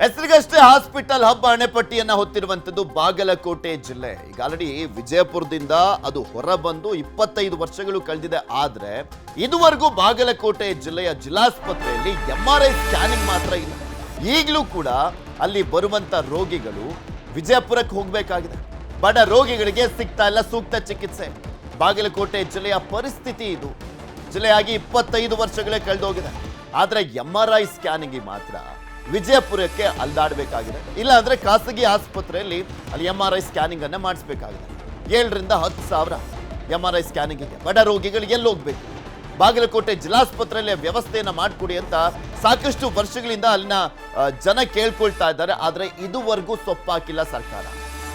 ಹೆಸರಿಗಷ್ಟೇ hospital ಹಬ್ಬ ಅಣೆಪಟ್ಟಿಯನ್ನ ಹೊತ್ತಿರುವಂತದ್ದು ಬಾಗಲಕೋಟೆ ಜಿಲ್ಲೆ. ಈಗ ಆಲ್ರೆಡಿ ವಿಜಯಪುರದಿಂದ ಅದು ಹೊರಬಂದು ಇಪ್ಪತ್ತೈದು ವರ್ಷಗಳು ಕಳೆದಿದೆ. ಆದ್ರೆ ಇದುವರೆಗೂ ಬಾಗಲಕೋಟೆ ಜಿಲ್ಲೆಯ ಜಿಲ್ಲಾಸ್ಪತ್ರೆಯಲ್ಲಿ ಎಂ ಆರ್ ಐ ಸ್ಕ್ಯಾನಿಂಗ್ ಮಾತ್ರ ಇಲ್ಲ. ಈಗಲೂ ಕೂಡ ಅಲ್ಲಿ ಬರುವಂತ ರೋಗಿಗಳು ವಿಜಯಪುರಕ್ಕೆ ಹೋಗಬೇಕಾಗಿದೆ. ಬಡ ರೋಗಿಗಳಿಗೆ ಸಿಗ್ತಾ ಇಲ್ಲ ಸೂಕ್ತ ಚಿಕಿತ್ಸೆ. ಬಾಗಲಕೋಟೆ ಜಿಲ್ಲೆಯ ಪರಿಸ್ಥಿತಿ ಇದು. ಜಿಲ್ಲೆಯಾಗಿ ಇಪ್ಪತ್ತೈದು ವರ್ಷಗಳೇ ಕಳೆದೋಗಿದೆ. ಆದ್ರೆ ಎಂ ಆರ್ ಐ ಸ್ಕ್ಯಾನಿಂಗ್ ಮಾತ್ರ ವಿಜಯಪುರಕ್ಕೆ ಅಲ್ದಾಡಬೇಕಾಗಿದೆ. ಇಲ್ಲ ಅಂದ್ರೆ ಖಾಸಗಿ ಆಸ್ಪತ್ರೆಯಲ್ಲಿ ಅಲ್ಲಿ ಎಂ ಆರ್ ಐ ಸ್ಕ್ಯಾನಿಂಗ್ ಅನ್ನ ಮಾಡಿಸ್ಬೇಕಾಗಿದೆ. ಏಳರಿಂದ ಹತ್ತು ಸಾವಿರ ಎಂ ಆರ್ ಐ ಸ್ಕ್ಯಾನಿಂಗಿಗೆ ಬಡ ರೋಗಿಗಳು ಎಲ್ಲಿ ಹೋಗ್ಬೇಕು? ಬಾಗಲಕೋಟೆ ಜಿಲ್ಲಾಸ್ಪತ್ರೆಯಲ್ಲಿ ವ್ಯವಸ್ಥೆಯನ್ನು ಮಾಡಿಕೊಡಿ ಅಂತ ಸಾಕಷ್ಟು ವರ್ಷಗಳಿಂದ ಅಲ್ಲಿನ ಜನ ಕೇಳ್ಕೊಳ್ತಾ ಇದ್ದಾರೆ. ಆದ್ರೆ ಇದುವರೆಗೂ ಸೊಪ್ಪಾಕಿಲ್ಲ ಸರ್ಕಾರ.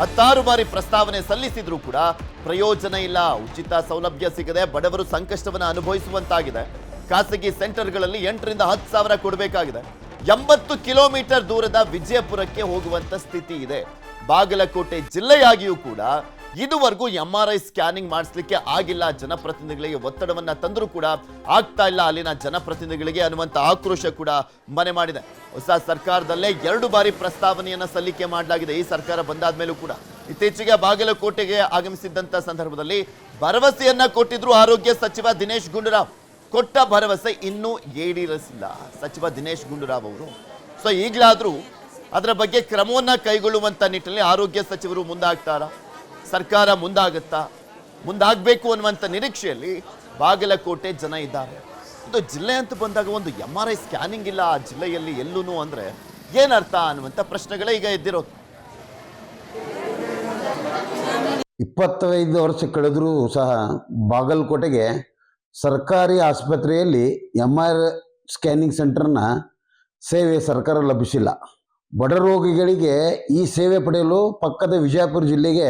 ಹತ್ತಾರು ಬಾರಿ ಪ್ರಸ್ತಾವನೆ ಸಲ್ಲಿಸಿದ್ರೂ ಕೂಡ ಪ್ರಯೋಜನ ಇಲ್ಲ. ಉಚಿತ ಸೌಲಭ್ಯ ಸಿಗದೆ ಬಡವರು ಸಂಕಷ್ಟವನ್ನು ಅನುಭವಿಸುವಂತಾಗಿದೆ. ಖಾಸಗಿ ಸೆಂಟರ್ಗಳಲ್ಲಿ ಎಂಟರಿಂದ ಹತ್ತು ಸಾವಿರ ಕೊಡಬೇಕಾಗಿದೆ. ಎಂಬತ್ತು ಕಿಲೋಮೀಟರ್ ದೂರದ ವಿಜಯಪುರಕ್ಕೆ ಹೋಗುವಂತ ಸ್ಥಿತಿ ಇದೆ. ಬಾಗಲಕೋಟೆ ಜಿಲ್ಲೆಯಾಗಿಯೂ ಕೂಡ ಇದುವರೆಗೂ ಎಂ ಆರ್ ಐ ಸ್ಕ್ಯಾನಿಂಗ್ ಮಾಡಿಸ್ಲಿಕ್ಕೆ ಆಗಿಲ್ಲ. ಜನಪ್ರತಿನಿಧಿಗಳಿಗೆ ಒತ್ತಡವನ್ನ ತಂದರೂ ಕೂಡ ಆಗ್ತಾ ಇಲ್ಲ. ಅಲ್ಲಿನ ಜನಪ್ರತಿನಿಧಿಗಳಿಗೆ ಅನ್ನುವಂಥ ಆಕ್ರೋಶ ಕೂಡ ಮನೆ ಮಾಡಿದೆ. ಹೊಸ ಸರ್ಕಾರದಲ್ಲೇ ಎರಡು ಬಾರಿ ಪ್ರಸ್ತಾವನೆಯನ್ನ ಸಲ್ಲಿಕೆ ಮಾಡಲಾಗಿದೆ. ಈ ಸರ್ಕಾರ ಬಂದಾದ ಮೇಲೂ ಕೂಡ ಇತ್ತೀಚೆಗೆ ಬಾಗಲಕೋಟೆಗೆ ಆಗಮಿಸಿದ್ದಂತ ಸಂದರ್ಭದಲ್ಲಿ ಭರವಸೆಯನ್ನ ಕೊಟ್ಟಿದ್ರು ಆರೋಗ್ಯ ಸಚಿವ ದಿನೇಶ್ ಗುಂಡೂರಾವ್. ಕೊಟ್ಟ ಭರವಸೆ ಇನ್ನೂ ಈಡೇರಿಸಿಲ್ಲ. ಸಚಿವ ದಿನೇಶ್ ಗುಂಡೂರಾವ್ ಅವರು. ಸೊ ಈಗಲಾದರೂ ಅದರ ಬಗ್ಗೆ ಕ್ರಮವನ್ನು ಕೈಗೊಳ್ಳುವಂಥ ನಿಟ್ಟಿನಲ್ಲಿ ಆರೋಗ್ಯ ಸಚಿವರು ಮುಂದಾಗ್ತಾರಾ? ಸರ್ಕಾರ ಮುಂದಾಗುತ್ತಾ? ಮುಂದಾಗಬೇಕು ಅನ್ನುವಂಥ ನಿರೀಕ್ಷೆಯಲ್ಲಿ ಬಾಗಲಕೋಟೆ ಜನ ಇದ್ದಾರೆ. ಇದು ಜಿಲ್ಲೆ ಅಂತ ಬಂದಾಗ ಒಂದು ಎಂ ಆರ್ ಐ ಸ್ಕ್ಯಾನಿಂಗ್ ಇಲ್ಲ ಆ ಜಿಲ್ಲೆಯಲ್ಲಿ ಎಲ್ಲೂ ಅಂದರೆ ಏನರ್ಥ ಅನ್ನುವಂಥ ಪ್ರಶ್ನೆಗಳೇ ಈಗ ಎದ್ದಿರೋದು. ಇಪ್ಪತ್ತೈದು ವರ್ಷ ಕಳೆದರೂ ಸಹ ಬಾಗಲಕೋಟೆಗೆ ಸರ್ಕಾರಿ ಆಸ್ಪತ್ರೆಯಲ್ಲಿ ಎಂ ಆರ್ ಸ್ಕ್ಯಾನಿಂಗ್ ಸೆಂಟರ್ನ ಸೇವೆ ಸರ್ಕಾರ ಲಭಿಸಿಲ್ಲ. ಬಡ ರೋಗಿಗಳಿಗೆ ಈ ಸೇವೆ ಪಡೆಯಲು ಪಕ್ಕದ ವಿಜಯಪುರ ಜಿಲ್ಲೆಗೆ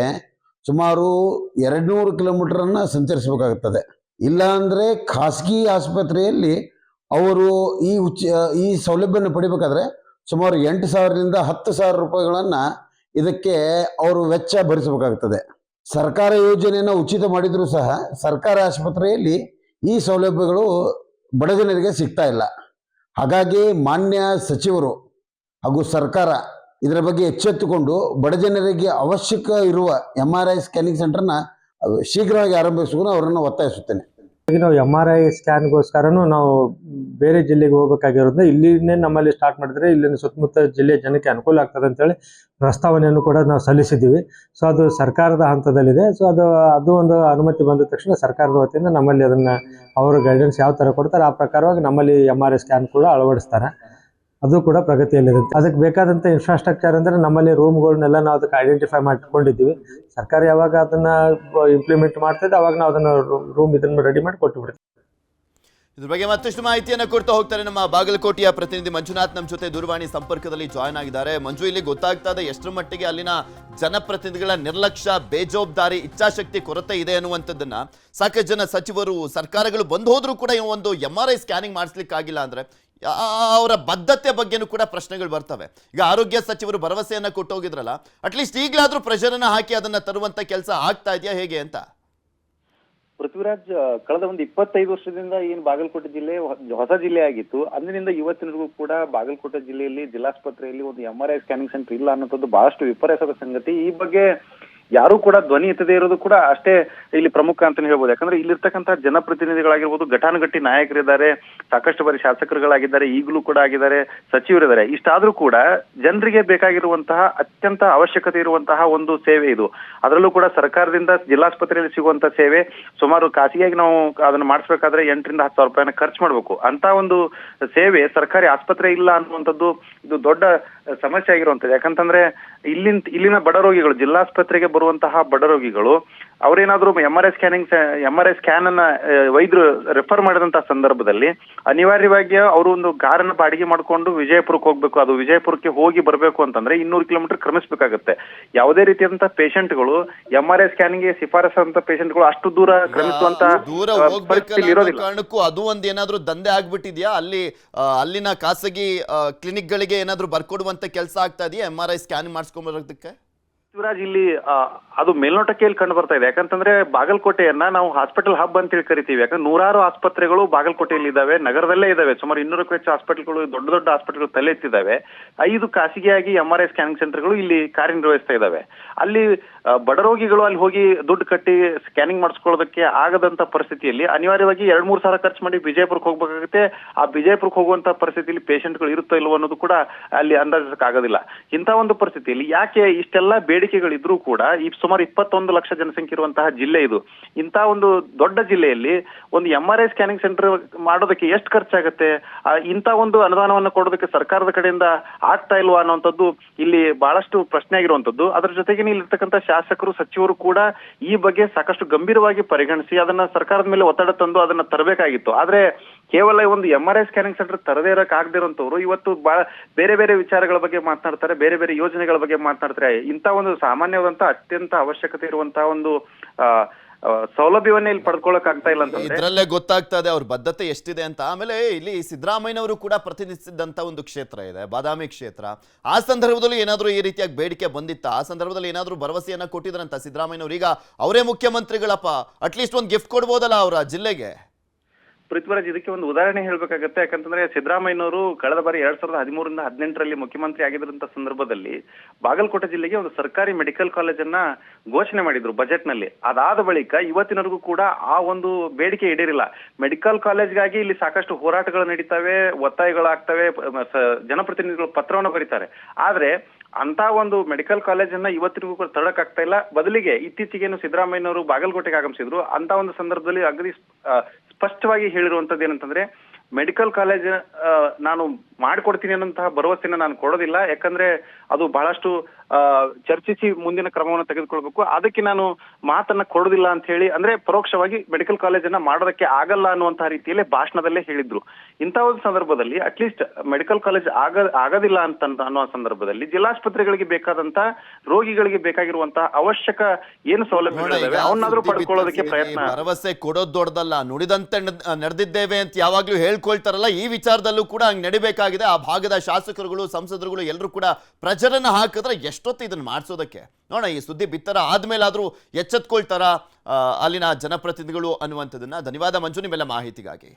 ಸುಮಾರು ಎರಡು ನೂರು ಕಿಲೋಮೀಟರನ್ನು ಸಂಚರಿಸಬೇಕಾಗುತ್ತದೆ ಇಲ್ಲ ಅಂದರೆ ಖಾಸಗಿ ಆಸ್ಪತ್ರೆಯಲ್ಲಿ ಅವರು ಈ ಉಚ್ಚ ಈ ಸೌಲಭ್ಯವನ್ನು ಪಡಿಬೇಕಾದ್ರೆ ಸುಮಾರು ಎಂಟು ಸಾವಿರದಿಂದ ಹತ್ತು ಸಾವಿರ ರೂಪಾಯಿಗಳನ್ನು ಇದಕ್ಕೆ ಅವರು ವೆಚ್ಚ ಭರಿಸಬೇಕಾಗುತ್ತದೆ ಸರ್ಕಾರ ಯೋಜನೆಯನ್ನು ಉಚಿತ ಮಾಡಿದರೂ ಸಹ ಸರ್ಕಾರಿ ಆಸ್ಪತ್ರೆಯಲ್ಲಿ ಈ ಸೌಲಭ್ಯಗಳು ಬಡ ಜನರಿಗೆ ಸಿಗ್ತಾ ಇಲ್ಲ. ಹಾಗಾಗಿ ಮಾನ್ಯ ಸಚಿವರು ಹಾಗೂ ಸರ್ಕಾರ ಇದರ ಬಗ್ಗೆ ಎಚ್ಚೆತ್ತುಕೊಂಡು ಬಡ ಜನರಿಗೆ ಅವಶ್ಯಕ ಇರುವ ಎಂ ಆರ್ ಐ ಸ್ಕ್ಯಾನಿಂಗ್ ಸೆಂಟರ್ನ ಶೀಘ್ರವಾಗಿ ಆರಂಭಿಸುವುದು ಅವರನ್ನು ಒತ್ತಾಯಿಸುತ್ತೇನೆ. ಈಗ ನಾವು ಎಂ ಆರ್ ಐ ಸ್ಕ್ಯಾನ್ಗೋಸ್ಕರನೂ ನಾವು ಬೇರೆ ಜಿಲ್ಲೆಗೆ ಹೋಗ್ಬೇಕಾಗಿರೋದ್ರಿಂದ ಇಲ್ಲಿನೇ ನಮ್ಮಲ್ಲಿ ಸ್ಟಾರ್ಟ್ ಮಾಡಿದ್ರೆ ಇಲ್ಲಿನ ಸುತ್ತಮುತ್ತ ಜಿಲ್ಲೆಯ ಜನಕ್ಕೆ ಅನುಕೂಲ ಆಗ್ತದೆ ಅಂತೇಳಿ ಪ್ರಸ್ತಾವನೆಯನ್ನು ಕೂಡ ನಾವು ಸಲ್ಲಿಸಿದ್ದೀವಿ. ಸೊ ಅದು ಸರ್ಕಾರದ ಹಂತದಲ್ಲಿದೆ. ಸೊ ಅದು ಅದು ಒಂದು ಅನುಮತಿ ಬಂದ ತಕ್ಷಣ ಸರ್ಕಾರದ ವತಿಯಿಂದ ನಮ್ಮಲ್ಲಿ ಅದನ್ನು ಅವರು ಗೈಡೆನ್ಸ್ ಯಾವ ಥರ ಕೊಡ್ತಾರೆ, ಆ ಪ್ರಕಾರವಾಗಿ ನಮ್ಮಲ್ಲಿ ಎಂ ಆರ್ ಐ ಸ್ಕ್ಯಾನ್ ಕೂಡ ಅಳವಡಿಸ್ತಾರೆ. ಅದು ಕೂಡ ಪ್ರಗತಿಯಲ್ಲಿದೆ ಅದಕ್ಕೆ ಬೇಕಾದಂಥ ಇನ್ಫ್ರಾಸ್ಟ್ರಕ್ಚರ್ ಅಂದರೆ ನಮ್ಮಲ್ಲಿ ರೂಮ್ಗಳನ್ನೆಲ್ಲ ನಾವು ಅದಕ್ಕೆ ಐಡೆಂಟಿಫೈ ಮಾಡಿಕೊಂಡಿದ್ದೀವಿ. ಸರ್ಕಾರ ಯಾವಾಗ ಅದನ್ನ ಇಂಪ್ಲಿಮೆಂಟ್ ಮಾಡ್ತಿದ್ದೆ ಅವಾಗ ನಾವು ಅದನ್ನ ರೂಮ್ ಇದನ್ನ ರೆಡಿ ಮಾಡಿ ಕೊಟ್ಟು ಬಿಡ್ತೀವಿ ಇದ್ರ ಬಗ್ಗೆ ಮತ್ತಷ್ಟು ಮಾಹಿತಿಯನ್ನು ಕೊಡ್ತಾ ಹೋಗ್ತಾರೆ ನಮ್ಮ ಬಾಗಲಕೋಟೆಯ ಪ್ರತಿನಿಧಿ ಮಂಜುನಾಥ್. ನಮ್ಮ ಜೊತೆ ದೂರವಾಣಿ ಸಂಪರ್ಕದಲ್ಲಿ ಜಾಯ್ನ್ ಆಗಿದ್ದಾರೆ. ಮಂಜು, ಇಲ್ಲಿ ಗೊತ್ತಾಗ್ತಾ ಇದೆ ಎಷ್ಟರ ಮಟ್ಟಿಗೆ ಅಲ್ಲಿನ ಜನಪ್ರತಿನಿಧಿಗಳ ನಿರ್ಲಕ್ಷ್ಯ, ಬೇಜವಾಬ್ದಾರಿ, ಇಚ್ಛಾಶಕ್ತಿ ಕೊರತೆ ಇದೆ ಅನ್ನುವಂಥದ್ದನ್ನ ಸಾಕಷ್ಟು ಜನ ಸಚಿವರು, ಸರ್ಕಾರಗಳು ಬಂದು ಹೋದ್ರೂ ಕೂಡ ಒಂದು ಎಂ ಆರ್ ಐ ಸ್ಕ್ಯಾನಿಂಗ್ ಮಾಡಿಸ್ಲಿಕ್ಕಾಗಿಲ್ಲ ಅಂದ್ರೆ ಅವರ ಬದ್ಧತೆ ಬಗ್ಗೆನೂ ಕೂಡ ಪ್ರಶ್ನೆಗಳು ಬರ್ತವೆ. ಈಗ ಆರೋಗ್ಯ ಸಚಿವರು ಭರವಸೆಯನ್ನು ಕೊಟ್ಟೋಗಿದ್ರಲ್ಲ ಅಟ್ಲೀಸ್ಟ್ ಈಗಲಾದರೂ ಪ್ರೆಷರನ್ನು ಹಾಕಿ ಅದನ್ನ ತರುವಂತ ಕೆಲಸ ಆಗ್ತಾ ಇದೆಯಾ ಹೇಗೆ ಅಂತ? ಪೃಥ್ವಿರಾಜ್ ಕಳೆದ ಒಂದು ಇಪ್ಪತ್ತೈದು ವರ್ಷದಿಂದ ಏನ್ ಬಾಗಲಕೋಟೆ ಜಿಲ್ಲೆ ಹೊಸ ಜಿಲ್ಲೆ ಆಗಿತ್ತು. ಅಂದಿನಿಂದ ಇವತ್ತಿನವರೆಗೂ ಕೂಡ ಬಾಗಲಕೋಟೆ ಜಿಲ್ಲೆಯಲ್ಲಿ ಜಿಲ್ಲಾಸ್ಪತ್ರೆಯಲ್ಲಿ ಒಂದು M R I scanning centre ಇಲ್ಲ ಅನ್ನೋದು ಬಹಳಷ್ಟು ವಿಪರ್ಯಾಸದ ಸಂಗತಿ. ಈ ಬಗ್ಗೆ ಯಾರು ಕೂಡ ಧ್ವನಿ ಎತ್ತದೇ ಇರೋದು ಕೂಡ ಅಷ್ಟೇ ಇಲ್ಲಿ ಪ್ರಮುಖ ಅಂತಾನೆ ಹೇಳ್ಬೋದು. ಯಾಕಂದ್ರೆ ಇಲ್ಲಿರ್ತಕ್ಕಂಥ ಜನಪ್ರತಿನಿಧಿಗಳಾಗಿರ್ಬೋದು, ಘಟಾನುಘಟಿ ನಾಯಕರಿದ್ದಾರೆ, ಸಾಕಷ್ಟು ಬಾರಿ ಶಾಸಕರುಗಳಾಗಿದ್ದಾರೆ, ಈಗಲೂ ಕೂಡ ಆಗಿದ್ದಾರೆ, ಸಚಿವರಿದ್ದಾರೆ. ಇಷ್ಟಾದ್ರೂ ಕೂಡ ಜನರಿಗೆ ಬೇಕಾಗಿರುವಂತಹ ಅತ್ಯಂತ ಅವಶ್ಯಕತೆ ಇರುವಂತಹ ಒಂದು ಸೇವೆ ಇದು. ಅದರಲ್ಲೂ ಕೂಡ ಸರ್ಕಾರದಿಂದ ಜಿಲ್ಲಾಸ್ಪತ್ರೆಯಲ್ಲಿ ಸಿಗುವಂತ ಸೇವೆ, ಸುಮಾರು ಖಾಸಗಿಯಾಗಿ ನಾವು ಅದನ್ನ ಮಾಡಿಸ್ಬೇಕಾದ್ರೆ ಎಂಟರಿಂದ ಹತ್ತು ಸಾವಿರ ರೂಪಾಯಿನ ಖರ್ಚು ಮಾಡಬೇಕು. ಅಂತ ಒಂದು ಸೇವೆ ಸರ್ಕಾರಿ ಆಸ್ಪತ್ರೆ ಇಲ್ಲ ಅನ್ನುವಂಥದ್ದು ಇದು ದೊಡ್ಡ ಸಮಸ್ಯೆ ಆಗಿರುವಂಥದ್ದು. ಯಾಕಂತಂದ್ರೆ ಇಲ್ಲಿ ಇಲ್ಲಿನ ಬಡ ರೋಗಿಗಳು, ಜಿಲ್ಲಾಸ್ಪತ್ರೆಗೆ ಬರುವಂತಹ ಬಡ ರೋಗಿಗಳು ಅವರೇನಾದ್ರೂ M R I scanning M R I scan ಅನ್ನ ವೈದ್ಯರು ರೆಫರ್ ಮಾಡಿದಂತಹ ಸಂದರ್ಭದಲ್ಲಿ ಅನಿವಾರ್ಯವಾಗಿ ಅವರು ಒಂದು ಕಾರನ್ನ ಬಾಡಿಗೆ ಮಾಡ್ಕೊಂಡು ವಿಜಯಪುರಕ್ಕೆ ಹೋಗ್ಬೇಕು. ಅದು ವಿಜಯಪುರಕ್ಕೆ ಹೋಗಿ ಬರಬೇಕು ಅಂತಂದ್ರೆ ಇನ್ನೂರು ಕಿಲೋಮೀಟರ್ ಕ್ರಮಿಸಬೇಕಾಗುತ್ತೆ. ಯಾವುದೇ ರೀತಿಯಾದಂತಹ ಪೇಷಂಟ್ಗಳು ಎಂ ಆರ್ ಐ ಸ್ಕ್ಯಾನಿಂಗ್ ಶಿಫಾರಸಂತ ಪೇಷಂಟ್ಗಳು ಅಷ್ಟು ದೂರ ಕ್ರಮಿಸುವಂತ ದೂರ ಆ, ಹೋಗ್ಬೇಕಲ್ಲ ಇರೋದಿಲ್ಲ. ಕಾರಣಕ್ಕೂ ಅದು ಒಂದ್ ಏನಾದ್ರೂ ದಂಧೆ ಆಗ್ಬಿಟ್ಟಿದ್ಯಾ? ಅಲ್ಲಿ ಆ, ಅಲ್ಲಿನ ಖಾಸಗಿ ಕ್ಲಿನಿಕ್ ಗಳಿಗೆ ಏನಾದ್ರೂ ಬರ್ಕೊಡುವಂತ ಕೆಲಸ ಆಗ್ತಾ ಇದೆಯಾ? ಎಂ ಆರ್ ಐ ಸ್ಕ್ಯಾನ್ ಮಾಡಿಸ್ಕೊಂಬರೋದಕ್ಕೆ ಪೃಥ್ವಿರಾಜ್ ಇಲ್ಲಿ ಅದು ಮೇಲ್ನೋಟಕ್ಕೆ ಇಲ್ಲಿ ಕಂಡು ಬರ್ತಾ ಇದೆ. ಯಾಕಂತಂದ್ರೆ ಬಾಗಲಕೋಟೆಯನ್ನ ನಾವು ಹಾಸ್ಪಿಟಲ್ ಹಬ್ ಅಂತ ಹೇಳಿ ಕರಿತೀವಿ. ಯಾಕಂದ್ರೆ ನೂರಾರು ಆಸ್ಪತ್ರೆಗಳು ಬಾಗಲಕೋಟೆಯಲ್ಲಿ ಇದಾವೆ, ನಗರದಲ್ಲೇ ಇದಾವೆ. ಸುಮಾರು ಇನ್ನೂರಕ್ಕೂ ಹೆಚ್ಚು ಹಾಸ್ಪಿಟಲ್ಗಳು ದೊಡ್ಡ ದೊಡ್ಡ ಹಾಸ್ಪಿಟಲ್ಗಳು ತಲೆ ಎತ್ತಿದ್ದಾವೆ ಐದು ಖಾಸಗಿಯಾಗಿ ಎಂ ಆರ್ ಐ ಸ್ಕ್ಯಾನಿಂಗ್ ಸೆಂಟರ್ಗಳು ಇಲ್ಲಿ ಕಾರ್ಯನಿರ್ವಹಿಸ್ತಾ ಇದ್ದಾವೆ ಅಲ್ಲಿ ಬಡರೋಗಿಗಳು ಬಡ ರೋಗಿಗಳು ಅಲ್ಲಿ ಹೋಗಿ ದುಡ್ಡು ಕಟ್ಟಿ ಸ್ಕ್ಯಾನಿಂಗ್ ಮಾಡಿಸ್ಕೊಳ್ಳೋದಕ್ಕೆ ಆಗದಂತ ಪರಿಸ್ಥಿತಿಯಲ್ಲಿ ಅನಿವಾರ್ಯವಾಗಿ ಎರಡ್ ಮೂರ್ ಸಾವಿರ ಖರ್ಚು ಮಾಡಿ ವಿಜಯಪುರಕ್ಕೆ ಹೋಗ್ಬೇಕಾಗುತ್ತೆ. ಆ ವಿಜಯಪುರಕ್ಕೆ ಹೋಗುವಂತ ಪರಿಸ್ಥಿತಿಯಲ್ಲಿ ಪೇಷಂಟ್ಗಳು ಇರುತ್ತೋ ಇಲ್ಲವೋ ಅನ್ನೋದು ಕೂಡ ಅಲ್ಲಿ ಅಂದಾಜಕ್ಕಾಗೋದಿಲ್ಲ ಇಂಥ ಒಂದು ಪರಿಸ್ಥಿತಿಯಲ್ಲಿ ಯಾಕೆ ಇಷ್ಟೆಲ್ಲ ಬೇಡಿಕೆಗಳಿದ್ರೂ ಕೂಡ ಈ ಸುಮಾರು ಇಪ್ಪತ್ತೊಂದು ಲಕ್ಷ ಜನಸಂಖ್ಯೆ ಇರುವಂತಹ ಜಿಲ್ಲೆ ಇದು. ಇಂತಹ ಒಂದು ದೊಡ್ಡ ಜಿಲ್ಲೆಯಲ್ಲಿ ಒಂದು M R I scanning centre ಮಾಡೋದಕ್ಕೆ ಎಷ್ಟು ಖರ್ಚಾಗುತ್ತೆ? ಇಂಥ ಒಂದು ಅನುದಾನವನ್ನು ಕೊಡೋದಕ್ಕೆ ಸರ್ಕಾರದ ಕಡೆಯಿಂದ ಆಗ್ತಾ ಇಲ್ವಾ ಅನ್ನುವಂಥದ್ದು ಇಲ್ಲಿ ಬಹಳಷ್ಟು ಪ್ರಶ್ನೆ ಆಗಿರುವಂಥದ್ದು. ಅದರ ಜೊತೆಗೆ ಇಲ್ಲಿರ್ತಕ್ಕಂಥ ಶಾಸಕರು, ಸಚಿವರು ಕೂಡ ಈ ಬಗ್ಗೆ ಸಾಕಷ್ಟು ಗಂಭೀರವಾಗಿ ಪರಿಗಣಿಸಿ ಅದನ್ನ ಸರ್ಕಾರದ ಮೇಲೆ ಒತ್ತಡ ತಂದು ಅದನ್ನ ತರಬೇಕಾಗಿತ್ತು. ಆದ್ರೆ ಕೇವಲ ಒಂದು M R I scanning centre ತರದೇ ಇರಕ್ ಆಗದಿರೋಂಥವ್ರು ಇವತ್ತು ಬಹಳ ಬೇರೆ ಬೇರೆ ವಿಚಾರಗಳ ಬಗ್ಗೆ ಮಾತನಾಡ್ತಾರೆ, ಬೇರೆ ಬೇರೆ ಯೋಜನೆಗಳ ಬಗ್ಗೆ ಮಾತನಾಡ್ತಾರೆ. ಇಂಥ ಒಂದು ಸಾಮಾನ್ಯವಾದಂತಹ ಅತ್ಯಂತ ಅವಶ್ಯಕತೆ ಇರುವಂತಹ ಒಂದು ಸೌಲಭ್ಯವನ್ನೇ ಇಲ್ಲಿ ಪಡ್ಕೊಳಕ್ ಆಗ್ತಾ ಇಲ್ಲ ಅಂತ ಇದ್ರಲ್ಲೇ ಗೊತ್ತಾಗ್ತಾ ಇದೆ ಅವ್ರ ಬದ್ಧತೆ ಎಷ್ಟಿದೆ ಅಂತ. ಆಮೇಲೆ ಇಲ್ಲಿ ಸಿದ್ದರಾಮಯ್ಯನವರು ಕೂಡ ಪ್ರತಿನಿಧಿಸಿದಂತ ಒಂದು ಕ್ಷೇತ್ರ ಇದೆ, ಬಾದಾಮಿ ಕ್ಷೇತ್ರ. ಆ ಸಂದರ್ಭದಲ್ಲಿ ಏನಾದರೂ ಈ ರೀತಿಯಾಗಿ ಬೇಡಿಕೆ ಬಂದಿತ್ತ? ಆ ಸಂದರ್ಭದಲ್ಲಿ ಏನಾದರೂ ಭರವಸೆಯನ್ನ ಕೊಟ್ಟಿದ್ರಂತ ಸಿದ್ದರಾಮಯ್ಯನವರು? ಈಗ ಅವರೇ ಮುಖ್ಯಮಂತ್ರಿಗಳಪ್ಪ, ಅಟ್ಲೀಸ್ಟ್ ಒಂದು ಗಿಫ್ಟ್ ಕೊಡ್ಬೋದಲ್ಲ ಅವರ ಜಿಲ್ಲೆಗೆ? ಪೃಥ್ವಿರಾಜ್ ಇದಕ್ಕೆ ಒಂದು ಉದಾಹರಣೆ ಹೇಳ್ಬೇಕಾಗತ್ತೆ. ಯಾಕಂತಂದ್ರೆ ಸಿದ್ದರಾಮಯ್ಯನವರು ಕಳೆದ ಬಾರಿ ಎರಡ್ ಸಾವಿರದ ಹದಿಮೂರರಿಂದ ಹದಿನೆಂಟರಲ್ಲಿ ಮುಖ್ಯಮಂತ್ರಿ ಆಗಿದ್ದಂತ ಸಂದರ್ಭದಲ್ಲಿ ಬಾಗಲಕೋಟೆ ಜಿಲ್ಲೆಗೆ ಒಂದು ಸರ್ಕಾರಿ ಮೆಡಿಕಲ್ ಕಾಲೇಜನ್ನ ಘೋಷಣೆ ಮಾಡಿದ್ರು ಬಜೆಟ್ನಲ್ಲಿ ಅದಾದ ಬಳಿಕ ಇವತ್ತಿನವರೆಗೂ ಕೂಡ ಆ ಒಂದು ಬೇಡಿಕೆ ಈಡೇರಿಲ್ಲ. ಮೆಡಿಕಲ್ ಕಾಲೇಜ್ಗಾಗಿ ಇಲ್ಲಿ ಸಾಕಷ್ಟು ಹೋರಾಟಗಳು ನಡೀತವೆ, ಒತ್ತಾಯಗಳಾಗ್ತವೆ ಜನಪ್ರತಿನಿಧಿಗಳು ಪತ್ರವನ್ನು ಬರೀತಾರೆ. ಆದ್ರೆ ಅಂತ ಒಂದು ಮೆಡಿಕಲ್ ಕಾಲೇಜನ್ನ ಇವತ್ತಿಗೂ ಕೂಡ ತಡಕ್ಕಾಗ್ತಾ ಇಲ್ಲ. ಬದಲಿಗೆ ಇತ್ತೀಚೆಗೇನು ಸಿದ್ದರಾಮಯ್ಯನವರು ಬಾಗಲಕೋಟೆಗೆ ಆಗಮಿಸಿದ್ರು. ಅಂತ ಒಂದು ಸಂದರ್ಭದಲ್ಲಿ ಅಗದಿ ಸ್ಪಷ್ಟವಾಗಿ ಹೇಳಿರುವಂತದ್ದು ಏನಂತಂದ್ರೆ ಮೆಡಿಕಲ್ ಕಾಲೇಜ್ ನಾನು ಮಾಡ್ಕೊಡ್ತೀನಿ ಅನ್ನೋಂತಹ ಭರವಸೆನ ನಾನು ಕೊಡೋದಿಲ್ಲ. ಯಾಕಂದ್ರೆ ಅದು ಬಹಳಷ್ಟು ಚರ್ಚಿಸಿ ಮುಂದಿನ ಕ್ರಮವನ್ನು ತೆಗೆದುಕೊಳ್ಬೇಕು. ಅದಕ್ಕೆ ನಾನು ಮಾತನ್ನ ಕೊಡೋದಿಲ್ಲ ಅಂತ ಹೇಳಿ ಅಂದ್ರೆ ಪರೋಕ್ಷವಾಗಿ ಮೆಡಿಕಲ್ ಕಾಲೇಜನ್ನ ಮಾಡೋದಕ್ಕೆ ಆಗಲ್ಲ ಅನ್ನುವಂತಹ ರೀತಿಯಲ್ಲಿ ಭಾಷಣದಲ್ಲೇ ಹೇಳಿದ್ರು. ಇಂತಹ ಒಂದು ಸಂದರ್ಭದಲ್ಲಿ ಅಟ್ಲೀಸ್ಟ್ ಮೆಡಿಕಲ್ ಕಾಲೇಜ್ ಆಗ ಆಗೋದಿಲ್ಲ ಅಂತ ಅನ್ನೋ ಸಂದರ್ಭದಲ್ಲಿ ಜಿಲ್ಲಾಸ್ಪತ್ರೆಗಳಿಗೆ ಬೇಕಾದಂತ ರೋಗಿಗಳಿಗೆ ಬೇಕಾಗಿರುವಂತಹ ಅವಶ್ಯಕ ಏನು ಸೌಲಭ್ಯಗಳಿದಾವೆ ಅವನ್ನಾದ್ರೂ ಪಡ್ಕೊಳ್ಳೋದಕ್ಕೆ ಪ್ರಯತ್ನ. ಭರವಸೆ ಕೊಡೋದು ದೊಡ್ಡದಲ್ಲ ನುಡಿದಂತೆ ನಡ್- ನಡೆದಿದ್ದೇವೆ ಅಂತ ಯಾವಾಗ್ಲೂ ಹೇಳ್ಕೊಳ್ತಾರಲ್ಲ ಈ ವಿಚಾರದಲ್ಲೂ ಕೂಡ ಹಂಗೆ ನಡಿಬೇಕಾಗಿದೆ. ಆ ಭಾಗದ ಶಾಸಕರುಗಳು ಸಂಸದರುಗಳು ಎಲ್ಲರೂ ಕೂಡ ಪ್ರಜರನ್ನ ಹಾಕಿದ್ರೆ ಎಷ್ಟೊತ್ತು ಇದನ್ನು ಮಾಡಿಸೋದಕ್ಕೆ? ನೋಡೋಣ, ಈ ಸುದ್ದಿ ಬಿತ್ತರ ಆದಮೇಲಾದರೂ ಎಚ್ಚೆತ್ಕೊಳ್ತಾರ ಅಲ್ಲಿನ ಜನಪ್ರತಿನಿಧಿಗಳು ಅನ್ನುವಂಥದ್ದನ್ನು. ಧನ್ಯವಾದ ಮಂಜು, ನಿಮ್ಮೆಲ್ಲ ಮಾಹಿತಿಗಾಗಿ.